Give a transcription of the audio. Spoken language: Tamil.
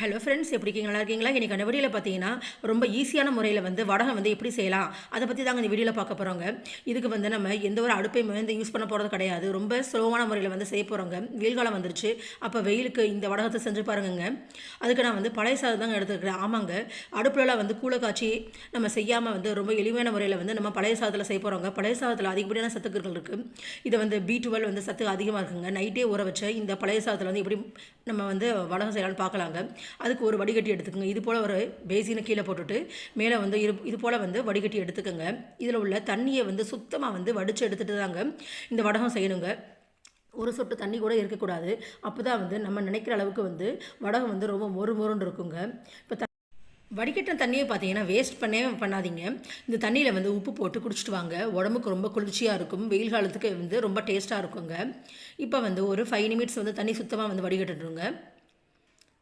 ஹலோ ஃப்ரெண்ட்ஸ் எப்படி இருக்கீங்க? நல்லா இருக்கீங்களா? இன்றைக்கி அந்த வீடியோவில் பார்த்தீங்கன்னா ரொம்ப ஈஸியான முறையில் வந்து வடகம் வந்து எப்படி செய்யலாம்? அதை பற்றி தாங்க இந்த வீடியோவில் பார்க்க போகிறோங்க இதுக்கு வந்து நம்ம எந்த ஒரு அடுப்பையும் வந்து யூஸ் பண்ண போகிறது கிடையாது. ரொம்ப ஸ்லோவான முறையில் வந்து செய்ய போகிறோங்க வெயில் காலம் வந்துருச்சு. அப்போ வெயிலுக்கு இந்த வடகத்தை செஞ்சு பாருங்கங்க. அதுக்கு நான் வந்து பழைய சாதம் தாங்க எடுத்துருக்கிறேன். ஆமாங்க. அடுப்புலலாம் வந்து கூழ காய்ச்சி நம்ம செய்யாமல் வந்து ரொம்ப எளிமையான முறையில் வந்து நம்ம பழைய சாதத்தில் செய்ய போகிறோங்க பழைய சாதத்தில் அதிகப்படியான சத்துக்கள் இருக்குது இதை வந்து பி டுவெல் வந்து சத்து அதிகமாக இருக்குங்க. நைட்டே ஊற வச்ச இந்த பழைய சாதத்தில் வந்து எப்படி நம்ம வந்து வடகம் செய்யலாம்னு பார்க்கலாங்க. அதுக்கு ஒரு வடிகட்டி எடுத்துக்கோங்க. இது போல் ஒரு பேசினை கீழே போட்டுட்டு மேலே வந்து இரு இது போல் வந்து வடிகட்டி எடுத்துக்கோங்க. இதில் உள்ள தண்ணியை வந்து சுத்தமாக வந்து வடித்து எடுத்துகிட்டு தாங்க இந்த வடகம் செய்யணுங்க. ஒரு சொட்டு தண்ணி கூட இருக்கக்கூடாது. அப்போ தான் வந்து நம்ம நினைக்கிற அளவுக்கு வந்து வடகம் வந்து ரொம்ப மொறு மொறுன்னு இருக்குங்க. இப்போ த வடிகட்டின தண்ணியை பார்த்தீங்கன்னா வேஸ்ட் பண்ணவே பண்ணாதீங்க. இந்த தண்ணியில் வந்து உப்பு போட்டு குடிச்சிட்டு வாங்க. உடம்புக்கு ரொம்ப குளிர்ச்சியாக இருக்கும். வெயில் காலத்துக்கு வந்து ரொம்ப டேஸ்ட்டாக இருக்குங்க. இப்போ வந்து ஒரு ஃபைவ் நிமிட்ஸ் வந்து தண்ணி சுத்தமாக வந்து வடிகட்டுருங்க